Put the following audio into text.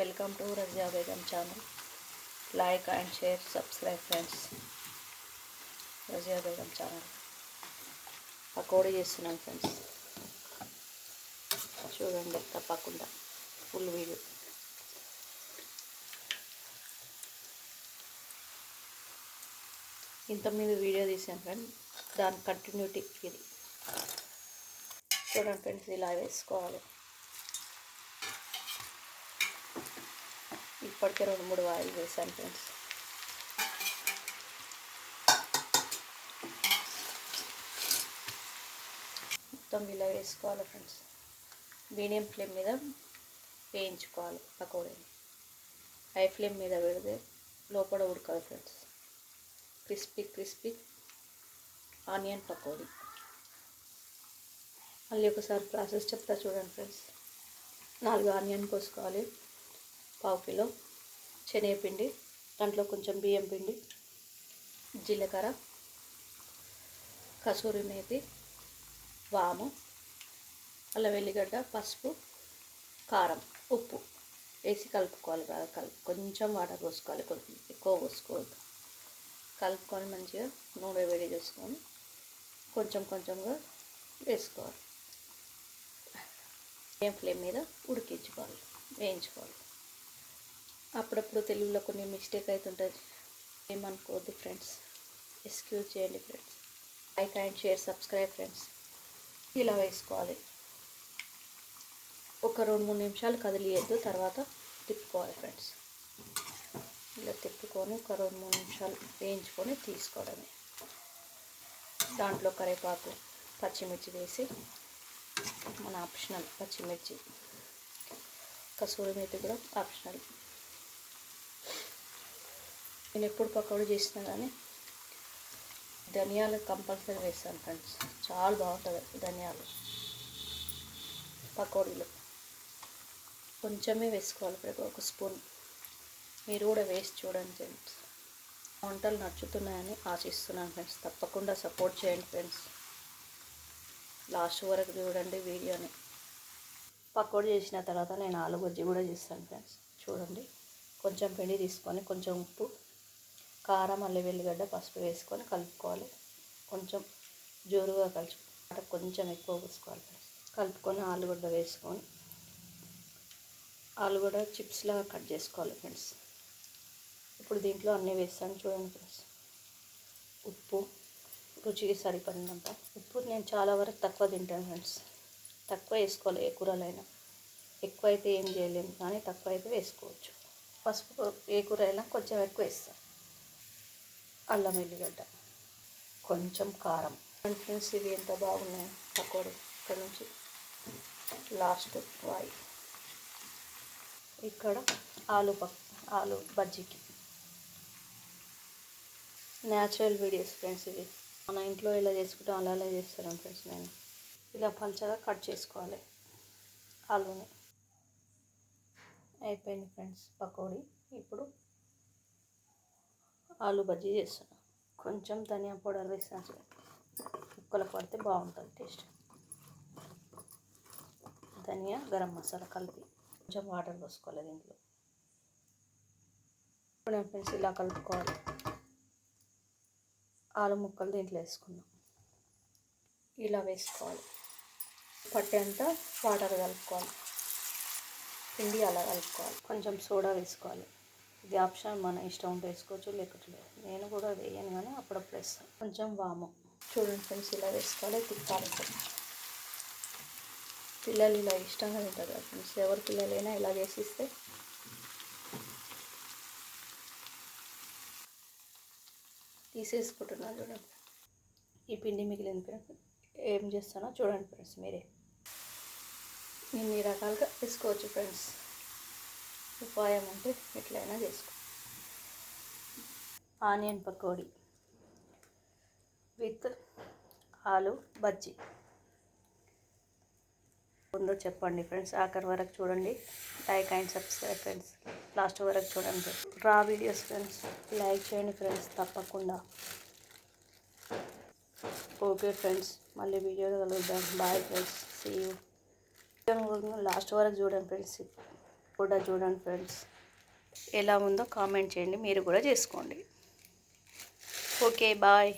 Welcome to Razia Begum channel like and share subscribe friends Razia Begum channel pakodi చేస్తున్నాను friends చూడండి తప్పకుండా. Full video ఇంత మీద video తీసాను ఫ్రెండ్ దాని కంటిన్యూటీ ఇది. చూడండి ఫ్రెండ్స్ ఇలా వేసుకోవాలి. ఇప్పటికే రెండు మూడు వాయిల్ వేసాను ఫ్రెండ్స్. మొత్తం ఇలా వేసుకోవాలి ఫ్రెండ్స్. మీడియం ఫ్లేమ్ మీద వేయించుకోవాలి పకోడీని. హై ఫ్లేమ్ మీద పెడితే లోపల ఉడకాలి friends. Crispy crispy onion pakodi. మళ్ళీ ఒకసారి ప్రాసెస్ చెప్తా చూడండి ఫ్రెండ్స్. నాలుగు ఆనియన్ కోసుకోవాలి పావు కిలో. శనగపిండి దాంట్లో కొంచెం బియ్యం పిండి జీలకర్ర కసూరి మేతి వాము అలా వెల్లిగడ్డ పసుపు కారం ఉప్పు వేసి కలుపుకోవాలి బాగా. కలుపు కొంచెం వాటర్ పోసుకోవాలి. కొంచెం ఎక్కువ పోసుకోవద్దు. కలుపుకొని మంచిగా నూనె వేడి చేసుకొని కొంచెం కొంచెంగా వేసుకోవాలి. ఏం ఫ్లేమ్ మీద ఉడికించుకోవాలి. వేయించుకోవాలి. అప్పుడప్పుడు తెలుగులో కొన్ని మిస్టేక్ అవుతుంటుంది ఏమనుకోవద్దు ఫ్రెండ్స్ ఎక్స్క్యూజ్ చేయండి friends like and share subscribe friends ఇలా వేసుకోవాలి. ఒక రెండు మూడు నిమిషాలు కదిలియద్దు తర్వాత తిప్పుకోవాలి ఫ్రెండ్స్ ఇలా తిప్పుకొని ఒక రెండు మూడు నిమిషాలు వేయించుకొని తీసుకోవడమే. దాంట్లో కరివేపాకు పచ్చిమిర్చి వేసి మన ఆప్షనల్ పచ్చిమిర్చి. కసూరి మేతి కూడా ఆప్షనల్ నేను ఎప్పుడు పకోడీ చేసినా కానీ ధనియాలు కంపల్సరీ వేస్తాను ఫ్రెండ్స్. చాలా బాగుంటుంది ధనియాలు. పకోడీలు. కొంచెమే వేసుకోవాలి ప్రతి ఒక స్పూన్. మీరు కూడా వేసి చూడండి ఫ్రెండ్స్. వంటలు నచ్చుతున్నాయని ఆశిస్తున్నాను ఫ్రెండ్స్. తప్పకుండా సపోర్ట్ చేయండి ఫ్రెండ్స్. లాస్ట్ వరకు చూడండి వీడియోని. పకోడీ చేసిన తర్వాత నేను ఆలు బజ్జీ కూడా చేస్తాను ఫ్రెండ్స్. చూడండి. కొంచెం పిండి తీసుకొని కొంచెం ఉప్పు కారం అల్లి వెల్లిగడ్డ పసుపు వేసుకొని కలుపుకోవాలి. కొంచెం జోరుగా కలుపు కొంచెం ఎక్కువ పోసుకోవాలి. ఫ్రెండ్స్ కలుపుకొని ఆలుగడ్డ వేసుకొని ఆలుగడ్డ చిప్స్లాగా కట్ చేసుకోవాలి ఫ్రెండ్స్. ఇప్పుడు దీంట్లో అన్నీ వేస్తాను చూడండి ఫ్రెండ్స్. ఉప్పు రుచికి సరిపడినంత. ఉప్పు నేను చాలా వరకు తక్కువ తింటాను ఫ్రెండ్స్. తక్కువ వేసుకోవాలి ఏ కూరలైనా. ఎక్కువ అయితే ఏం చేయలేము కానీ తక్కువ అయితే వేసుకోవచ్చు. పసుపు ఏ కూర అయినా కొంచెం ఎక్కువ వేస్తాను. అల్లం ఎల్లిగడ్డ. కొంచెం కారం. ఫ్రెండ్స్ ఇవి ఎంత బాగున్నాయి? పకోడీ ఇక్కడ నుంచి. లాస్ట్ వాయి. ఇక్కడ ఆలు పక్ ఆలు బజ్జీకి. న్యాచురల్ వీడియోస్ ఫ్రెండ్స్ ఇవి. మన ఇంట్లో ఇలా చేసుకుంటాం అలా అలా చేస్తాను ఫ్రెండ్స్ నేను. ఇలా పల్చగా కట్ చేసుకోవాలి ఆలుని. అయిపోయింది ఫ్రెండ్స్ పకోడీ. ఇప్పుడు ఆలు బజ్జీ చేస్తాను. కొంచెం ధనియా పౌడర్ వేసాను ముక్కలు పడితే బాగుంటుంది టేస్ట్. ధనియా గరం మసాలా కలిపి కొంచెం వాటర్ పోసుకోవాలి దీంట్లో. ఇప్పుడు ఫ్రెండ్స్ ఇలా కలుపుకోవాలి. ఆలు ముక్కలు దీంట్లో వేసుకున్నాం ఇలా వేసుకోవాలి. పట్టేంత వాటర్ కలుపుకోవాలి. పిండి అలా కలుపుకోవాలి. కొంచెం సోడా వేసుకోవాలి. ఇది ఆప్షన్ మన ఇష్టం ఉంటే వేసుకోవచ్చు లేకపోతే నేను కూడా వేయను కానీ అప్పుడప్పుడు వేస్తాను. కొంచెం వాము. చూడండి ఫ్రెండ్స్ ఇలా వేసుకోవాలి తిప్పాలి పిల్లలు ఇలా ఇష్టంగా తింటారు ఫ్రెండ్స్. ఎవరి పిల్లలైనా ఇలా వేసిస్తే తీసేసుకుంటున్నాను చూడండి. ఈ పిండి మిగిలిన ఏం చేస్తానో చూడండి ఫ్రెండ్స్ మీరే. ఇన్ని రకాలుగా వేసుకోవచ్చు ఫ్రెండ్స్. ఉపాయం అంటే ఎట్లయినా చేసుకో. ఆనియన్ పకోడీ విత్ ఆలు బజ్జీ. ఉందో చెప్పండి ఫ్రెండ్స్ ఆఖరి వరకు చూడండి. Like and subscribe friends last వరకు చూడండి. రా వీడియోస్ ఫ్రెండ్స్ లైక్ చేయండి ఫ్రెండ్స్ తప్పకుండా. ఓకే ఫ్రెండ్స్ మళ్ళీ వీడియో కలుద్దాం. Bye friends see you. Last వరకు చూడండి ఫ్రెండ్స్. కూడా చూడండి ఫ్రెండ్స్. ఎలా ఉందో కామెంట్ చేయండి. మీరు కూడా చేసుకోండి. Okay bye.